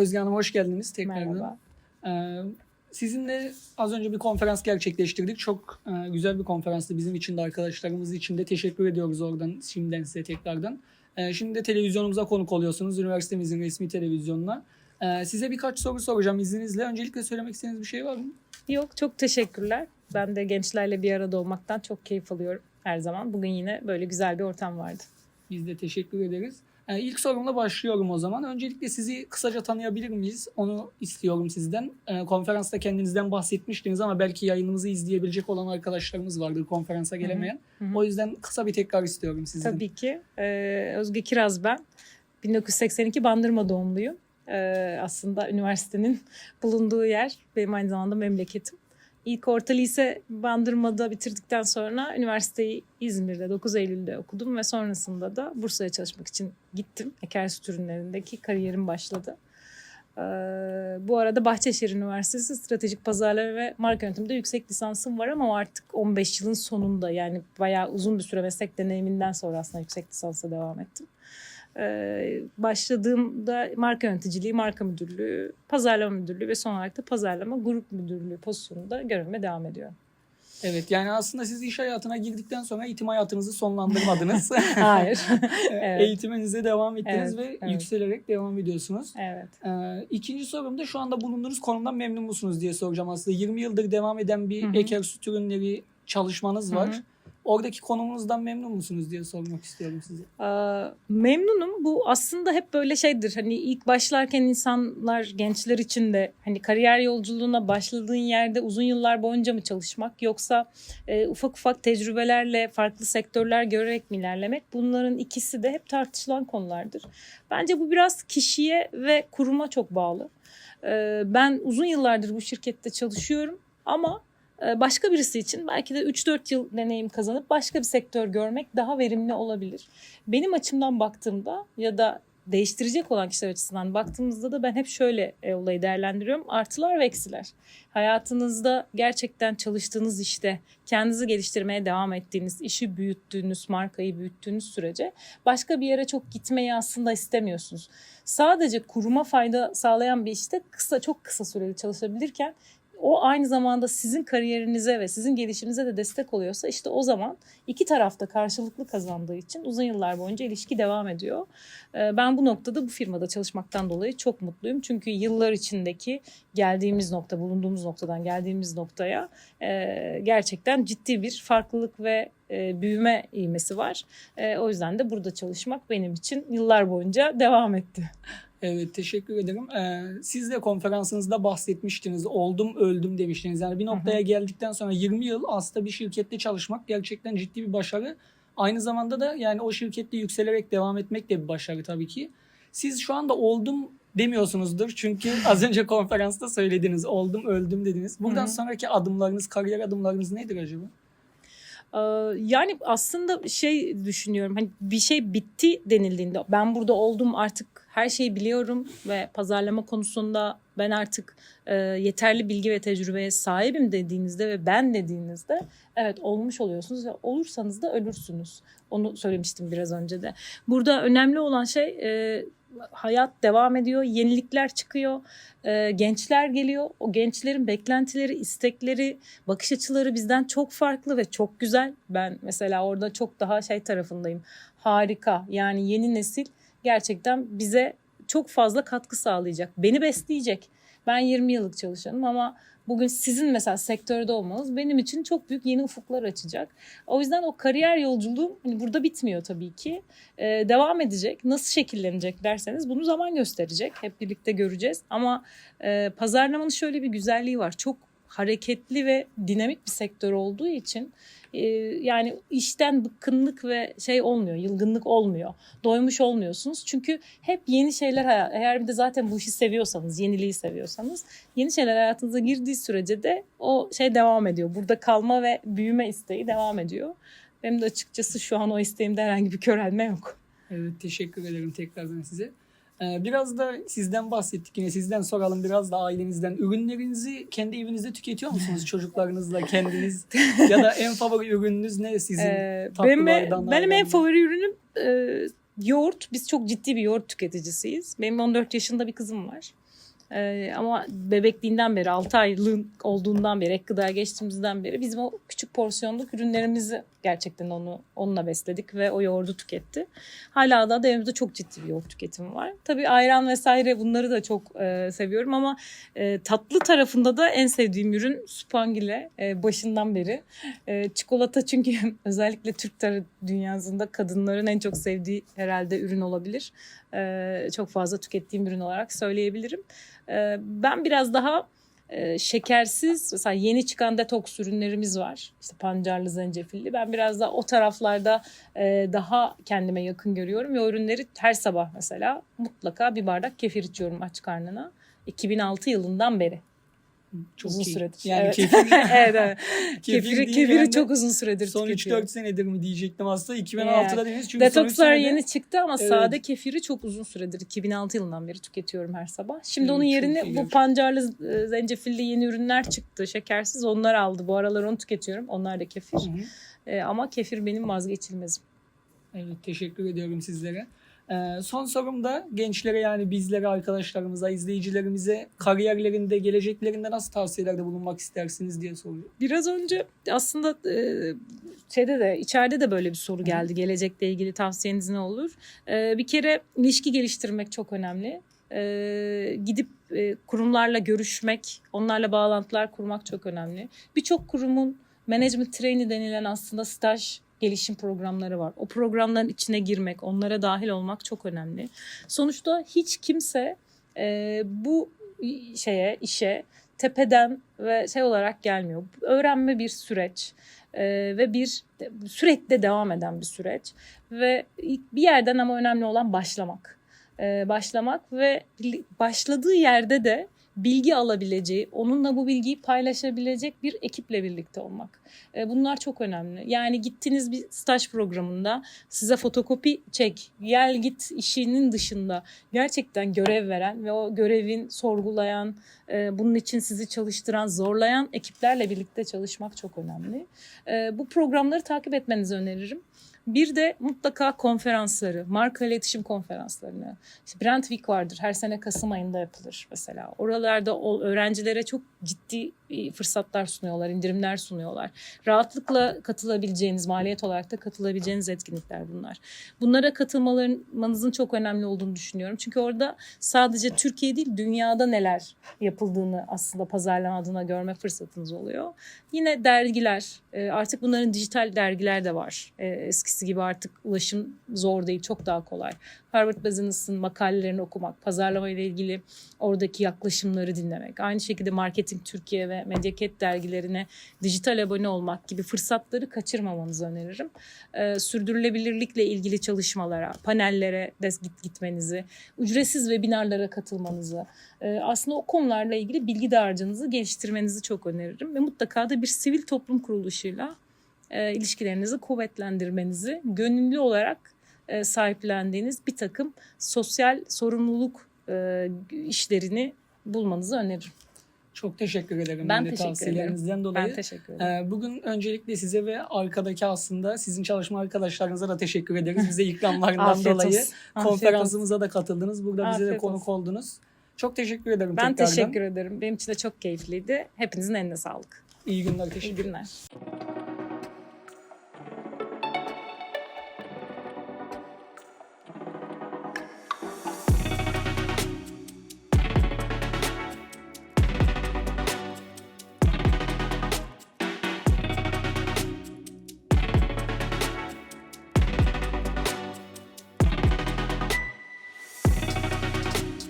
Özge Hanım hoş geldiniz tekrardan. Merhaba. Ee, sizinle az önce bir konferans gerçekleştirdik. Çok e, güzel bir konferanstı bizim için de arkadaşlarımız için de. Teşekkür ediyoruz oradan şimdiden size tekrardan. Ee, şimdi de televizyonumuza konuk oluyorsunuz. Üniversitemizin resmi televizyonuna. Ee, size birkaç soru soracağım izninizle. Öncelikle söylemek istediğiniz bir şey var mı? Yok çok teşekkürler. Ben de gençlerle bir arada olmaktan çok keyif alıyorum her zaman. Bugün yine böyle güzel bir ortam vardı. Biz de teşekkür ederiz. Ee, ilk sorumla başlıyorum o zaman. Öncelikle sizi kısaca tanıyabilir miyiz? Onu istiyorum sizden. Ee, konferansta kendinizden bahsetmiştiniz ama belki yayınımızı izleyebilecek olan arkadaşlarımız vardır konferansa gelemeyen. Hı hı. O yüzden kısa bir tekrar istiyorum sizden. Tabii ki. Ee, Özge Kiraz ben. 1982 Bandırma doğumluyum. Ee, aslında üniversitenin bulunduğu yer benim aynı zamanda memleketim. İlk orta lise Bandırma'da bitirdikten sonra üniversiteyi İzmir'de 9 Eylül'de okudum ve sonrasında da Bursa'ya çalışmak için gittim. Eker süt ürünlerindeki kariyerim başladı. Ee, bu arada Bahçeşehir Üniversitesi Stratejik Pazarlama ve Marka Yönetiminde yüksek lisansım var ama artık 15 yılın sonunda yani bayağı uzun bir süre meslek deneyiminden sonra aslında yüksek lisansa devam ettim. Ee, başladığımda marka yöneticiliği, marka müdürlüğü, pazarlama müdürlüğü ve son olarak da pazarlama grup müdürlüğü pozisyonunda görevime devam ediyorum. Evet yani aslında siz iş hayatına girdikten sonra eğitim hayatınızı sonlandırmadınız. Hayır. Evet. Eğitiminize devam ettiniz Evet, ve evet. yükselerek devam ediyorsunuz. evet. Ee, ikinci sorum da şu anda bulunduğunuz konumdan memnun musunuz diye soracağım aslında. 20 yıldır devam eden bir Hı hı. eker süt ürünleri çalışmanız var. Hı hı. Oradaki konumunuzdan memnun musunuz diye sormak istiyorum size. Ee, memnunum. Bu aslında hep böyle şeydir. Hani ilk başlarken insanlar gençler için de hani kariyer yolculuğuna başladığın yerde uzun yıllar boyunca mı çalışmak yoksa e, ufak ufak tecrübelerle farklı sektörler görerek mi ilerlemek? Bunların ikisi de hep tartışılan konulardır. Bence bu biraz kişiye ve kuruma çok bağlı. Ee, ben uzun yıllardır bu şirkette çalışıyorum ama başka birisi için belki de 3-4 yıl deneyim kazanıp başka bir sektör görmek daha verimli olabilir. Benim açımdan baktığımda ya da değiştirecek olan kişiler açısından baktığımızda da ben hep şöyle e, olayı değerlendiriyorum. Artılar ve eksiler. Hayatınızda gerçekten çalıştığınız işte kendinizi geliştirmeye devam ettiğiniz, işi büyüttüğünüz, markayı büyüttüğünüz sürece başka bir yere çok gitmeyi aslında istemiyorsunuz. Sadece kuruma fayda sağlayan bir işte kısa çok kısa süreli çalışabilirken o aynı zamanda sizin kariyerinize ve sizin gelişimize de destek oluyorsa işte o zaman iki tarafta karşılıklı kazandığı için uzun yıllar boyunca ilişki devam ediyor. Ee, Ben bu noktada bu firmada çalışmaktan dolayı çok mutluyum. Çünkü yıllar içindeki geldiğimiz nokta, bulunduğumuz noktadan geldiğimiz noktaya e, gerçekten ciddi bir farklılık ve e, büyüme ivmesi var. E, O yüzden de burada çalışmak benim için yıllar boyunca devam etti. Evet teşekkür ederim. Ee, siz de konferansınızda bahsetmiştiniz. Oldum öldüm demiştiniz. Yani bir noktaya geldikten sonra 20 yıl aslında bir şirkette çalışmak gerçekten ciddi bir başarı. Aynı zamanda da yani o şirkette yükselerek devam etmek de bir başarı tabii ki. Siz şu anda oldum demiyorsunuzdur. Çünkü az önce konferansta söylediniz. Oldum öldüm dediniz. Buradan Hı hı. sonraki adımlarınız, kariyer adımlarınız nedir acaba? Ee, Yani aslında şey düşünüyorum hani bir şey bitti denildiğinde ben burada oldum artık her şeyi biliyorum ve pazarlama konusunda ben artık e, yeterli bilgi ve tecrübeye sahibim dediğinizde ve ben dediğinizde evet olmuş oluyorsunuz ve olursanız da ölürsünüz. Onu söylemiştim biraz önce de. Burada önemli olan şey e, hayat devam ediyor, yenilikler çıkıyor, e, gençler geliyor. O gençlerin beklentileri, istekleri, bakış açıları bizden çok farklı ve çok güzel. Ben mesela orada çok daha şey tarafındayım. Harika. Yani yeni nesil gerçekten bize çok fazla katkı sağlayacak. Beni besleyecek. Ben 20 yıllık çalışanım ama bugün sizin mesela sektörde olmanız benim için çok büyük yeni ufuklar açacak. O yüzden o kariyer yolculuğum hani burada bitmiyor tabii ki. Ee, devam edecek. Nasıl şekillenecek derseniz bunu zaman gösterecek. Hep birlikte göreceğiz. Ama e, pazarlamanın şöyle bir güzelliği var. Çok hareketli ve dinamik bir sektör olduğu için e, yani işten bıkkınlık ve şey olmuyor, yılgınlık olmuyor. Doymuş olmuyorsunuz. Çünkü hep yeni şeyler eğer bir de zaten bu işi seviyorsanız, yeniliği seviyorsanız yeni şeyler hayatınıza girdiği sürece de o şey devam ediyor. Burada kalma ve büyüme isteği devam ediyor. Benim de açıkçası şu an o isteğimde herhangi bir körelme yok. Evet teşekkür ederim tekrardan size. Ee, Biraz da sizden bahsettik yine sizden soralım biraz da ailenizden. Ürünlerinizi kendi evinizde tüketiyor musunuz çocuklarınızla kendiniz? ya da en favori ürününüz ne sizin? Ee, benim, benim en favori ürünüm e, yoğurt. Biz çok ciddi bir yoğurt tüketicisiyiz. Benim 14 yaşında bir kızım var. Ee, ama bebekliğinden beri 6 aylığın olduğundan beri ek gıdaya geçtiğimizden beri bizim o küçük porsiyonluk ürünlerimizi gerçekten onu onunla besledik ve o yoğurdu tüketti. Hala da evimizde çok ciddi bir yoğurt tüketimi var. Tabii ayran vesaire bunları da çok e, seviyorum ama e, tatlı tarafında da en sevdiğim ürün Spangile e, başından beri. E, çikolata çünkü özellikle Türk tarı dünyasında kadınların en çok sevdiği herhalde ürün olabilir. E, çok fazla tükettiğim ürün olarak söyleyebilirim. E, ben biraz daha e, şekersiz mesela yeni çıkan detoks ürünlerimiz var. İşte pancarlı, zencefilli. Ben biraz daha o taraflarda e, daha kendime yakın görüyorum ve o ürünleri her sabah mesela mutlaka bir bardak kefir içiyorum aç karnına. 2006 yılından beri. Çok uzun iyi. süredir. Yani evet. kefir, evet, evet. kefir Kefiri, kefiri de çok uzun süredir son tüketiyorum. 3-4 senedir mi diyecektim aslında. 2006'da dediniz çünkü Detokslar senede- yeni çıktı ama Evet. sade kefiri çok uzun süredir 2006 yılından beri tüketiyorum her sabah. Şimdi Evet, onun yerine iyi. bu pancarlı e, zencefilli yeni ürünler çıktı. Şekersiz onlar aldı. Bu aralar onu tüketiyorum. Onlar da kefir. E, ama kefir benim vazgeçilmezim. Evet teşekkür ediyorum sizlere. Ee, son sorum da gençlere yani bizlere, arkadaşlarımıza, izleyicilerimize kariyerlerinde, geleceklerinde nasıl tavsiyelerde bulunmak istersiniz diye soruyor. Biraz önce aslında e, şeyde de içeride de böyle bir soru geldi. Gelecekle ilgili tavsiyeniz ne olur? E, bir kere ilişki geliştirmek çok önemli. E, gidip e, kurumlarla görüşmek, onlarla bağlantılar kurmak çok önemli. Birçok kurumun management trainee denilen aslında staj gelişim programları var. O programların içine girmek, onlara dahil olmak çok önemli. Sonuçta hiç kimse e, bu şeye, işe tepeden ve şey olarak gelmiyor. Öğrenme bir süreç e, ve bir sürekli de devam eden bir süreç ve bir yerden ama önemli olan başlamak. E, başlamak ve başladığı yerde de bilgi alabileceği, onunla bu bilgiyi paylaşabilecek bir ekiple birlikte olmak. E, bunlar çok önemli. Yani gittiğiniz bir staj programında size fotokopi çek, gel git işinin dışında gerçekten görev veren ve o görevin sorgulayan, e, bunun için sizi çalıştıran, zorlayan ekiplerle birlikte çalışmak çok önemli. E, bu programları takip etmenizi öneririm. Bir de mutlaka konferansları, marka iletişim konferanslarını. İşte Brand Week vardır. Her sene Kasım ayında yapılır mesela. Oralarda öğrencilere çok ciddi e, fırsatlar sunuyorlar, indirimler sunuyorlar. Rahatlıkla katılabileceğiniz, maliyet olarak da katılabileceğiniz etkinlikler bunlar. Bunlara katılmalarınızın çok önemli olduğunu düşünüyorum. Çünkü orada sadece Türkiye değil, dünyada neler yapıldığını aslında pazarlama adına görme fırsatınız oluyor. Yine dergiler, e, artık bunların dijital dergiler de var. E, Eskisi gibi artık ulaşım zor değil, çok daha kolay. Harvard Business'ın makalelerini okumak, pazarlama ile ilgili oradaki yaklaşımları dinlemek. Aynı şekilde Marketing Türkiye ve Medyaket dergilerine dijital abone olmak gibi fırsatları kaçırmamanızı öneririm. Ee, sürdürülebilirlikle ilgili çalışmalara, panellere de git gitmenizi, ücretsiz webinarlara katılmanızı, e, aslında o konularla ilgili bilgi dağarcığınızı geliştirmenizi çok öneririm. Ve mutlaka da bir sivil toplum kuruluşuyla e, ilişkilerinizi kuvvetlendirmenizi, gönüllü olarak e, sahiplendiğiniz bir takım sosyal sorumluluk e, işlerini bulmanızı öneririm. Çok teşekkür ederim. Ben de teşekkür tavsiyelerinizden dolayı. Ben teşekkür ederim. Ee, Bugün öncelikle size ve arkadaki aslında sizin çalışma arkadaşlarınıza da teşekkür ederiz. Bize ikramlarından Afiyet dolayı olsun. Afiyet olsun. konferansımıza da katıldınız. Burada bize de Afiyet konuk olsun. oldunuz. Çok teşekkür ederim Ben tekrardan. teşekkür ederim. Benim için de çok keyifliydi. Hepinizin eline sağlık. İyi günler. İyi Teşekkür günler.